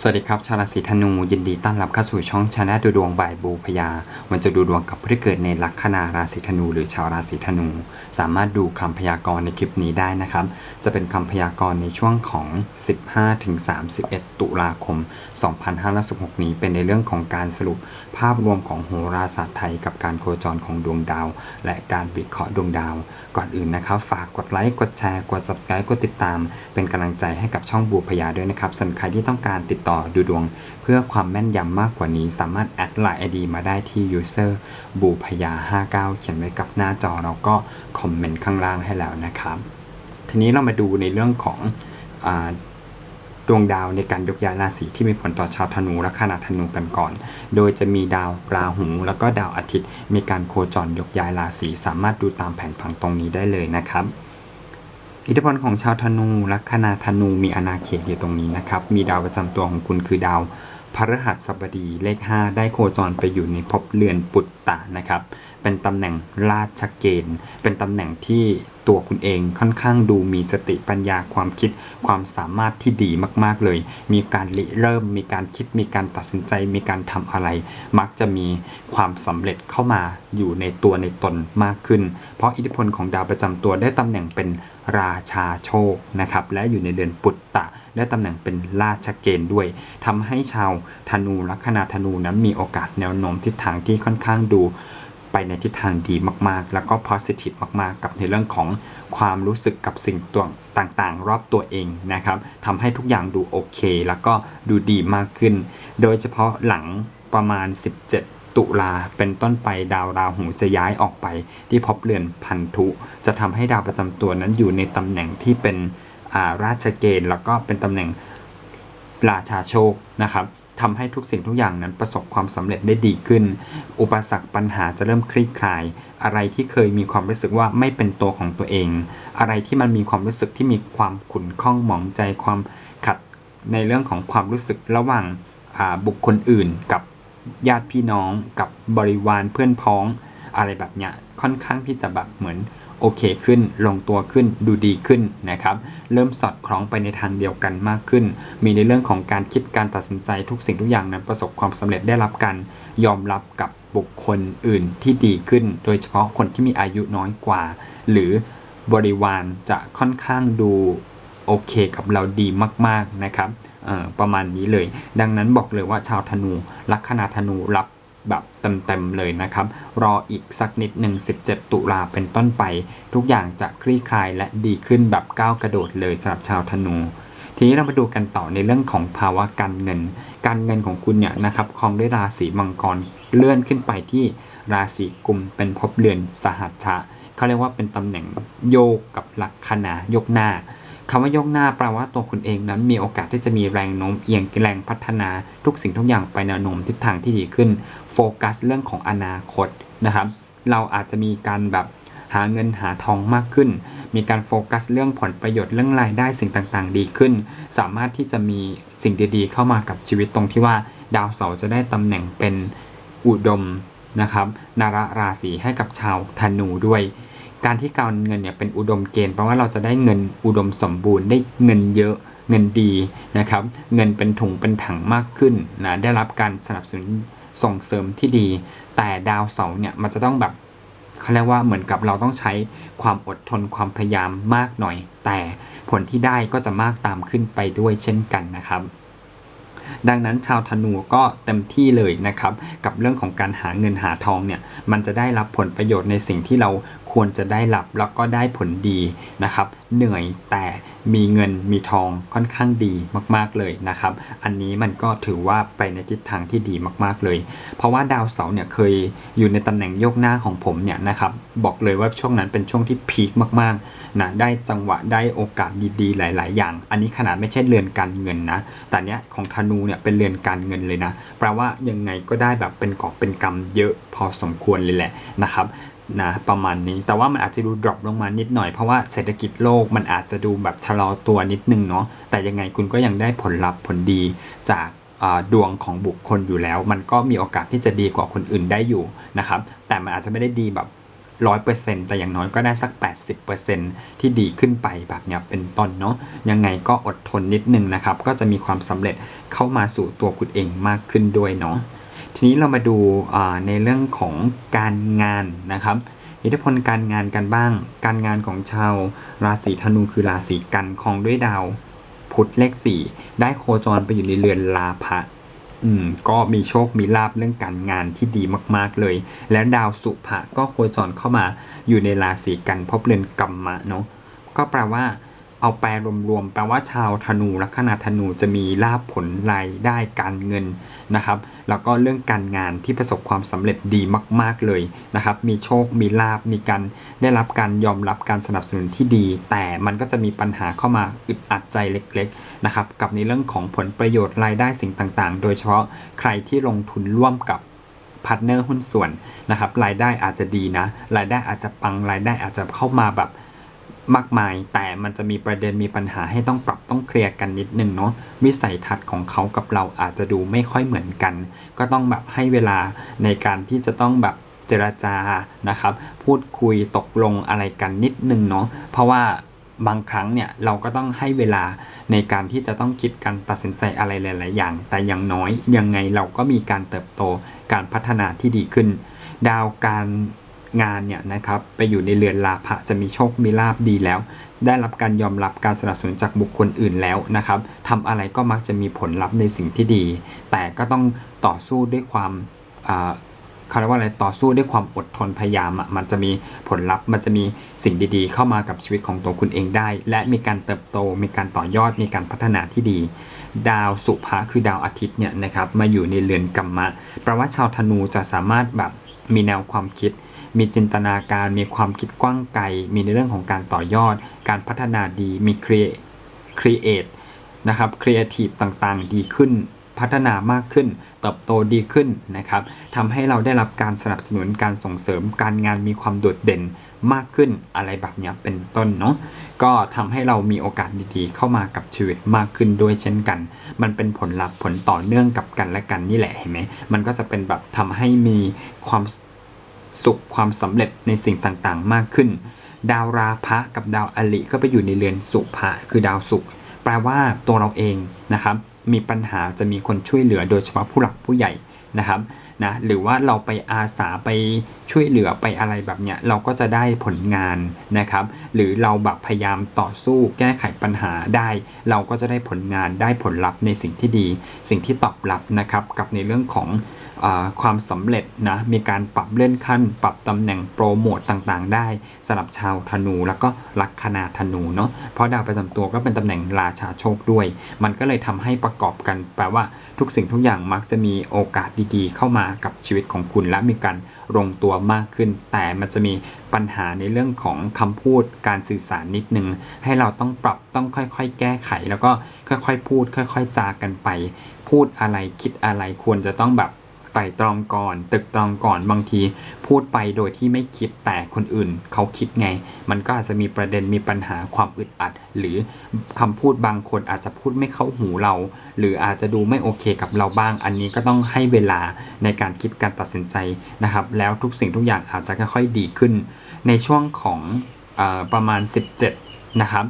สวัสดีครับ ชาวราศีธนูยินดีต้อนรับเข้าสู่ช่องชาแนลดูดวงบ่ายบูพยา มันจะดูดวงกับผู้ที่เกิดในลัคนาราศีธนู หรือชาวราศีธนู สามารถดูคำพยากรณ์ในคลิปนี้ได้นะครับ จะเป็นคำพยากรณ์ในช่วงของ 15-31 ตุลาคม 2516นี้เป็นในเรื่องของการสรุปภาพรวมของโหราศาสตร์ไทยกับการโคจรของดวงดาว และการวิเคราะห์ดวงดาว ก่อนอื่นนะครับ ฝากกดไลค์กดแชร์กด subscribe กดติดตาม เป็นกำลังใจให้กับช่องบูพยาด้วยนะครับส่วนใครที่ต้องการติดต่อดูดวง เพื่อความแม่นยำมากกว่านี้ สามารถแอดไลน์ ID มาได้ที่ user บูพยา 59 เขียนไว้กับหน้าจอแล้วก็คอมเมนต์ข้างล่างให้แล้วนะครับ ทีนี้เรามาดูในเรื่องของอดวงดาวในการยกย้ายราศีที่มีผลต่อชาวธนูและคนาธนูกันก่อน โดยจะมีดาวราหูแล้วก็ดาวอาทิตย์ มีการโคจรยกย้ายราศีสามารถดูตามแผนผังตรงนี้ได้เลยนะครับ อิทธิพลของชาวธนูลัคนาธนูมีอาณาเขตอยู่ตรงนี้นะครับ มีดาวประจำตัวของคุณคือดาวพฤหัสบดีเลข 5 ได้โคจรไปอยู่ในภพเรือนปุตตะนะครับ เป็นตำแหน่งราชเกณฑ์ เป็นตำแหน่งที่ตัวคุณเองค่อนข้างดูมีสติปัญญาความคิด ความสามารถที่ดีมากๆเลย มีการริเริ่ม มีการคิดมีการตัดสินใจ มีการทำอะไร มักจะมีความสำเร็จเข้ามาอยู่ในตัวในตนมากขึ้น เพราะอิทธิพลของดาวประจำตัวได้ตำแหน่งเป็นราชาโชคนะครับและอยู่ในเดือนปุตตะได้ตำแหน่งเป็นราชเกณฑ์ด้วยทำให้ชาวธนูลัคนาธนูนั้นมีโอกาสแนวโน้มทิศทางที่ค่อนข้างดู ไปในทิศทางดีมากๆ แล้วก็ positive มากๆ กับในเรื่องของความรู้สึกกับสิ่งตัวต่างๆ รอบตัวเองนะครับทำให้ทุกอย่างดูโอเค แล้วก็ดูดีมากขึ้น โดยเฉพาะหลังประมาณ 17ตุลาเป็นต้นไปดาวราหูจะย้ายออกไป ที่พบเรือนพันธุ จะทำให้ดาวประจำตัวนั้นอยู่ในตำแหน่งที่เป็นาราชเกณฑ์ แล้วก็เป็นตำแหน่งราชาโชคนะครับ ทำให้ทุกสิ่งทุกอย่างนั้นประสบความสำเร็จได้ดีขึ้น อุปสรรคปัญหาจะเริ่มคลี่คลาย อะไรที่เคยมีความรู้สึกว่าไม่เป็นตัวของตัวเอง อะไรที่มันมีความรู้สึกที่มีความขุ่นข้องหมองใจความขัดในเรื่องของความรู้สึกระหว่างบุคคลอื่น กับญาติพี่น้อง กับบริวารเพื่อนพ้อง อะไรแบบเนี้ยค่อนข้างที่จะแบบเหมือน โอเคขึ้น ลงตัวขึ้นดูดีขึ้นนะครับเริ่มสอดคล้องไปในทางเดียวกันมากขึ้น มีในเรื่องของการคิดการตัดสินใจทุกสิ่งทุกอย่างนั้นประสบความสำเร็จได้รับการยอมรับกับบุคคลอื่นที่ดีขึ้น โดยเฉพาะคนที่มีอายุน้อยกว่า หรือบริวารจะค่อนข้างดูโอเคกับเราดีมาก ๆ นะครับประมาณนี้เลย ดังนั้นบอกเลยว่าชาวธนูลัคนาธนูรับ แบบเต็มๆเลยนะครับ รออีกสักนิดหนึ่ง 17 ตุลาเป็นต้นไป ทุกอย่างจะคลี่คลายและดีขึ้นแบบก้าวกระโดดเลยสำหรับชาวธนู ทีนี้เรามาดูกันต่อในเรื่องของภาวะการเงิน การเงินของคุณเนี่ยนะครับครองด้วยราศีมังกรเลื่อนขึ้นไปที่ราศีกุมเป็นภพเรือนสหัชชะเขาเรียกว่าเป็นตำแหน่งโยกกับลักคนาโยกหน้า คำว่ายกหน้าแปลว่าตัวคุณเองนั้นมีโอกาสที่จะมีแรงโน้มเอียงแรงพัฒนาทุกสิ่งทุกอย่างไปแนวโน้มทิศทางที่ดีขึ้น โฟกัสเรื่องของอนาคตนะครับ เราอาจจะมีการแบบหาเงินหาทองมากขึ้น มีการโฟกัสเรื่องผลประโยชน์เรื่องรายได้สิ่งต่างๆ ดีขึ้น สามารถที่จะมีสิ่งดีๆ เข้ามากับชีวิตตรงที่ว่า ดาวเสาร์จะได้ตำแหน่งเป็นอุดมนะครับนาระราศีให้กับชาวธนูด้วย การที่การเงินเนี่ยเป็นอุดมเกณฑ์แปลว่าเราจะได้เงินอุดมสมบูรณ์ได้เงินเยอะเงินดีนะครับ เงินเป็นถุงเป็นถังมากขึ้นนะได้รับการสนับสนุนส่งเสริมที่ดี แต่ดาวเสาร์เนี่ยมันจะต้องแบบเขาเรียกว่าเหมือนกับเราต้องใช้ความอดทนความพยายามมากหน่อย แต่ผลที่ได้ก็จะมากตามขึ้นไปด้วยเช่นกันนะครับ ดังนั้นชาวธนูก็เต็มที่เลยนะครับ กับเรื่องของการหาเงินหาทองเนี่ยมันจะได้รับผลประโยชน์ในสิ่งที่เรา ควรจะได้รับแล้วก็ได้ผลดีนะครับ เหนื่อยแต่มีเงินมีทองค่อนข้างดีมากๆเลยนะครับ อันนี้มันก็ถือว่าไปในทิศทางที่ดีมากๆเลย เพราะว่าดาวเสาร์เนี่ยเคยอยู่ในตำแหน่งโยกหน้าของผมเนี่ยนะครับบอกเลยว่าช่วงนั้นเป็นช่วงที่พีคมากๆนะได้จังหวะได้โอกาสดีๆ หลาย ๆ อย่าง อันนี้ขนาดไม่ใช่เรือนการเงินนะแต่เนี้ยของธนูเนี่ยเป็นเรือนการเงินเลยนะแปลว่ายังไงก็ได้แบบเป็นกอบเป็นกำเยอะพอสมควรเลยแหละนะครับ นะประมาณนี้ แต่ว่ามันอาจจะดูดรอปลงมานิดหน่อยเพราะว่าเศรษฐกิจโลกมันอาจจะดูแบบชะลอตัวนิดนึงเนาะแต่ยังไงคุณก็ยังได้ผลลัพธ์ผลดีจากดวงของบุคคลอยู่แล้ว มันก็มีโอกาสที่จะดีกว่าคนอื่นได้อยู่นะครับ แต่มันอาจจะไม่ได้ดีแบบร้อยเปอร์เซ็นต์แต่อย่างน้อยก็ได้สัก 80%ที่ดีขึ้นไปแบบเนี้ยเป็นต้นเนาะยังไงก็อดทนนิดนึงนะครับ ก็จะมีความสำเร็จเข้ามาสู่ตัวคุณเองมากขึ้นด้วยเนาะ ทีนี้เรามาดูในเรื่องของการงานนะครับ อิทธิพลการงานกันบ้าง การงานของชาวราศีธนูคือราศีกันคองด้วยดาว พุธเลขสี่ได้โคจรไปอยู่ในเรือนลาภะอืมก็มีโชคมีลาบเรื่องการงานที่ดีมาก ๆเลย และดาวสุภะก็โคจรเข้ามาอยู่ในราศีกันพบเรือนกัมมะเนาะก็แปลว่า เอาแปลรวมๆแปลว่าชาวธนูลัคนาธนูจะมีลาบผลรายได้การเงินนะครับ แล้วก็เรื่องการงานที่ประสบความสำเร็จดีมาก ๆเลยนะครับ มีโชคมีลาบมีการได้รับการยอมรับการสนับสนุนที่ดี แต่มันก็จะมีปัญหาเข้ามาอึดอัดใจเล็ก ๆนะครับ กับในเรื่องของผลประโยชน์รายได้สิ่งต่างๆ โดยเฉพาะใครที่ลงทุนร่วมกับพาร์ทเนอร์หุ้นส่วนนะครับรายได้อาจจะดีนะ รายได้อาจจะปังรายได้อาจจะเข้ามาแบบ มากมาย แต่มันจะมีประเด็นมีปัญหาให้ต้องปรับต้องเคลียร์กันนิดนึงเนาะวิสัยทัศน์ของเขากับเราอาจจะดูไม่ค่อยเหมือนกัน ก็ต้องแบบให้เวลาในการที่จะต้องแบบเจรจานะครับ พูดคุยตกลงอะไรกันนิดนึงเนาะเพราะว่าบางครั้งเนี่ยเราก็ต้องให้เวลาในการที่จะต้องคิดการตัดสินใจอะไรหลาย ๆ อย่าง แต่อย่างน้อยยังไงเราก็มีการเติบโตการพัฒนาที่ดีขึ้น ดาวการ งานเนี่ยนะครับไปอยู่ในเรือนลาภะจะมีโชคมีลาบดีแล้ว ได้รับการยอมรับการสนับสนุนจากบุคคลอื่นแล้วนะครับทำอะไรก็มักจะมีผลลัพธ์ในสิ่งที่ดี แต่ก็ต้องต่อสู้ด้วยความเขาเรียกว่าอะไรต่อสู้ด้วยความอดทนพยายามอะมันจะมีผลลัพธ์มันจะมีสิ่งดีๆ เข้ามากับชีวิตของตัวคุณเองได้ และมีการเติบโต มีการต่อยอดมีการพัฒนาที่ดี ดาวสุภะคือดาวอาทิตย์เนี่ยนะครับมาอยู่ในเรือนกัมมะแปลว่าชาวธนูจะสามารถแบบมีแนวความคิด มีจินตนาการ มีความคิดกว้างไกล มีในเรื่องของการต่อยอด การพัฒนาดี มี create create นะครับ creative ต่างๆ ดีขึ้น พัฒนามากขึ้น เติบโตดีขึ้นนะครับทำให้เราได้รับการสนับสนุนการส่งเสริมการงานมีความโดดเด่นมากขึ้นอะไรแบบนี้เป็นต้นเนาะก็ทำให้เรามีโอกาสดีๆ เข้ามากับชีวิตมากขึ้นด้วยเช่นกัน มันเป็นผลลัพธ์ผลต่อเนื่องกับกันและกันนี่แหละเห็นไหมมันก็จะเป็นแบบทำให้มีความ สุขความสำเร็จในสิ่งต่างๆ มากขึ้น ดาวราพะกับดาวอลิก็ไปอยู่ในเรือนสุภะคือดาวศุกร์แปลว่าตัวเราเองนะครับมีปัญหาจะมีคนช่วยเหลือโดยเฉพาะผู้หลักผู้ใหญ่นะครับนะหรือว่าเราไปอาสาไปช่วยเหลือไปอะไรแบบเนี้ยเราก็จะได้ผลงานนะครับ หรือเราแบบพยายามต่อสู้แก้ไขปัญหาได้ เราก็จะได้ผลงานได้ผลลัพธ์ในสิ่งที่ดี สิ่งที่ตอบรับนะครับกับในเรื่องของ ความสำเร็จนะมีการปรับเลื่อนขั้น ปรับตำแหน่งโปรโมตต่างๆ ได้สำหรับชาวธนูแล้วก็ลัคนาธนูเนาะเพราะดาวประจำตัวก็เป็นตำแหน่งราชาโชคด้วย มันก็เลยทำให้ประกอบกันแปลว่าทุกสิ่งทุกอย่างมักจะมีโอกาสดีๆ เข้ามากับชีวิตของคุณและมีการลงตัวมากขึ้น แต่มันจะมีปัญหาในเรื่องของคำพูดการสื่อสารนิดนึง ให้เราต้องปรับต้องค่อยๆ แก้ไข แล้วก็ค่อยๆ พูด ค่อย ๆ จากันไป พูดอะไรคิดอะไรควรจะต้องแบบ ไต่ตรองก่อน ตึกตรองก่อนบางทีพูดไปโดยที่ไม่คิดแต่คนอื่น เขาคิดไง มันก็อาจจะมีประเด็นมีปัญหาความอึดอัด หรือคำพูดบางคนอาจจะพูดไม่เข้าหูเรา หรืออาจจะดูไม่โอเคกับเราบ้าง อันนี้ก็ต้องให้เวลาในการคิดการตัดสินใจนะครับ แล้วทุกสิ่งทุกอย่างอาจจะค่อยๆดีขึ้น ในช่วงของอประมาณ 17นะครับ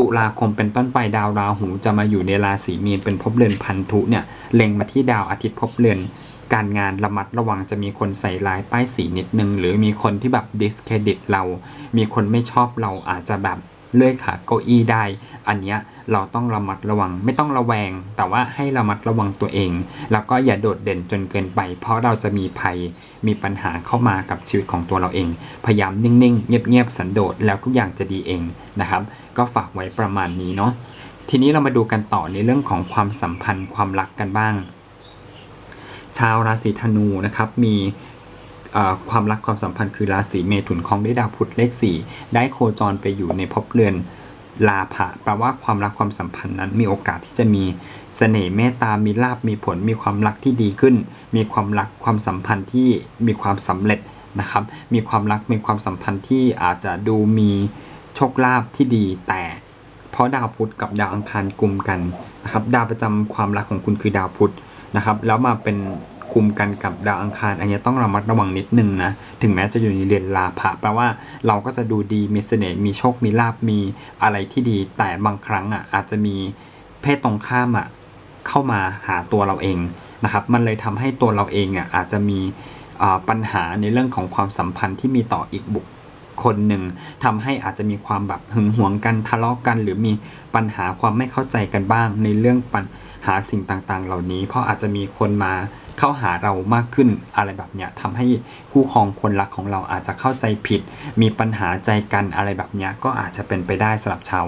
ตุลาคมเป็นต้นไปดาวราหูจะมาอยู่ในราศีมีนเป็นภพเรือนพันธุเนี่ยเล็งมาที่ดาวอาทิตย์ภพเรือนการงานระมัดระวังจะมีคนใส่ลายป้ายสีนิดนึง หรือมีคนที่แบบดิสเครดิตเรา มีคนไม่ชอบเราอาจจะแบบ เลื่อยขาเก้าอี้ได้ อันเนี้ยเราต้องระมัดระวัง ไม่ต้องระแวง แต่ว่าให้ระมัดระวังตัวเอง แล้วก็อย่าโดดเด่นจนเกินไป เพราะเราจะมีภัยมีปัญหาเข้ามากับชีวิตของตัวเราเอง พยายามนิ่งๆ เงียบๆ สันโดษแล้วทุกอย่างจะดีเองนะครับ ก็ฝากไว้ประมาณนี้เนาะทีนี้เรามาดูกันต่อในเรื่องของความสัมพันธ์ความรักกันบ้าง ชาวราศีธนูนะครับมี ความรักความสัมพันธ์คือราศีเมถุนของได้ดาวพุธเลข 4 ได้โคจรไปอยู่ในภพเรือนลาภะแปลว่าความรักความสัมพันธ์นั้นมีโอกาสที่จะมีเสน่ห์เมตตา มีลาบมีผล มีความรักที่ดีขึ้น มีความรักความสัมพันธ์ที่มีความสำเร็จนะครับ มีความรักมีความสัมพันธ์ที่อาจจะดูมีโชคลาภที่ดีแต่เพราะดาวพุธกับดาวอังคารกลุ่มกันนะครับดาวประจำความรักของคุณคือดาวพุธนะครับ แล้วมาเป็น คุมกันกับดาวอังคาร อันนี้ต้องระมัดระวังนิดนึงนะ ถึงแม้จะอยู่ในเรือนลาภะแปลว่าเราก็จะดูดีมีเสน่ห์มีโชคมีลาบมีอะไรที่ดี แต่บางครั้งอะอาจจะมีเพศตรงข้ามอะเข้ามาหาตัวเราเองนะครับ มันเลยทำให้ตัวเราเองอะอาจจะมีปัญหาในเรื่องของความสัมพันธ์ที่มีต่ออีกบุคคนหนึ่งทำให้อาจจะมีความแบบหึงหวงกันทะเลาะกัน หรือมีปัญหาความไม่เข้าใจกันบ้าง ในเรื่องปัญหาสิ่งต่างๆ เหล่านี้ เพราะอาจจะมีคนมา เข้าหาเรามากขึ้นอะไรแบบเนี้ยทำให้คู่ครองคนรักของเราอาจจะเข้าใจผิด มีปัญหาใจกันอะไรแบบเนี้ยก็อาจจะเป็นไปได้สำหรับชาว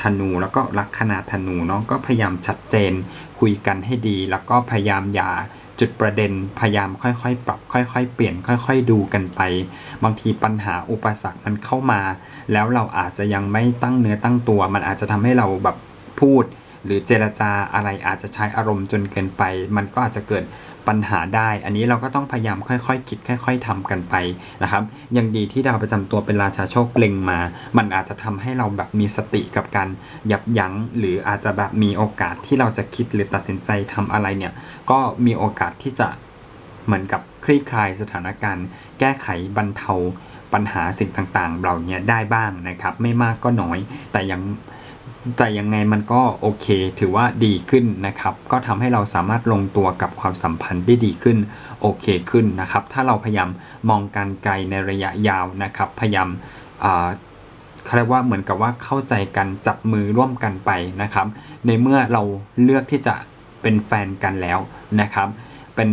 ธนูแล้วก็ลัคนาธนูเนาะก็พยายามชัดเจน คุยกันให้ดี แล้วก็พยายามอย่าจุดประเด็นพยายามค่อยๆ ปรับ ค่อยๆ เปลี่ยนค่อยๆ ดูกันไป บางทีปัญหาอุปสรรคมันเข้ามา แล้วเราอาจจะยังไม่ตั้งเนื้อตั้งตัว มันอาจจะทำให้เราแบบพูด หรือเจรจาอะไรอาจจะใช้อารมณ์จนเกินไป มันก็อาจจะเกิด ปัญหาได้ อันนี้เราก็ต้องพยายามค่อยๆคิดค่อย ๆทำกันไปนะครับ ยังดีที่ดาวประจำตัวเป็นราชาโชคเล็งมา มันอาจจะทำให้เราแบบมีสติกับการยับยั้ง หรืออาจจะแบบมีโอกาสที่เราจะคิดหรือตัดสินใจทำอะไรเนี่ย ก็มีโอกาสที่จะเหมือนกับคลี่คลายสถานการณ์ แก้ไขบรรเทาปัญหาสิ่งต่างๆ เหล่านี้ได้บ้างนะครับ ไม่มากก็น้อย แต่ยัง แต่ยังไงมันก็โอเค ถือว่าดีขึ้นนะครับ ก็ทำให้เราสามารถลงตัวกับความสัมพันธ์ได้ดีขึ้น โอเคขึ้นนะครับ ถ้าเราพยายามมองการไกลในระยะยาวนะครับ พยายามเขาเรียกว่าเหมือนกับว่าเข้าใจกันจับมือร่วมกันไปนะครับ ในเมื่อเราเลือกที่จะเป็นแฟนกันแล้วนะครับ เป็น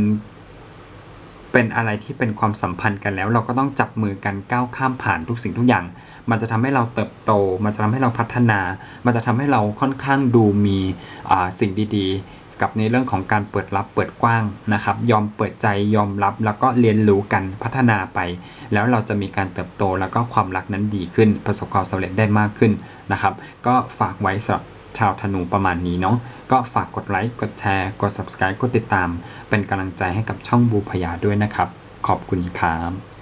เป็นอะไรที่เป็นความสัมพันธ์กันแล้ว เราก็ต้องจับมือกันก้าวข้ามผ่านทุกสิ่งทุกอย่าง มันจะทำให้เราเติบโต มันจะทำให้เราพัฒนา มันจะทำให้เราค่อนข้างดูมีสิ่งดีๆ กับในเรื่องของการเปิดรับเปิดกว้างนะครับ ยอมเปิดใจยอมรับแล้วก็เรียนรู้กันพัฒนาไป แล้วเราจะมีการเติบโตแล้วก็ความรักนั้นดีขึ้น ประสบความสำเร็จได้มากขึ้นนะครับ ก็ฝากไว้สำหรับชาวธนูประมาณนี้เนาะก็ฝากกดไลค์ กดแชร์ กด subscribe กดติดตาม เป็นกำลังใจให้กับช่องบูพยาด้วยนะครับ ขอบคุณครับ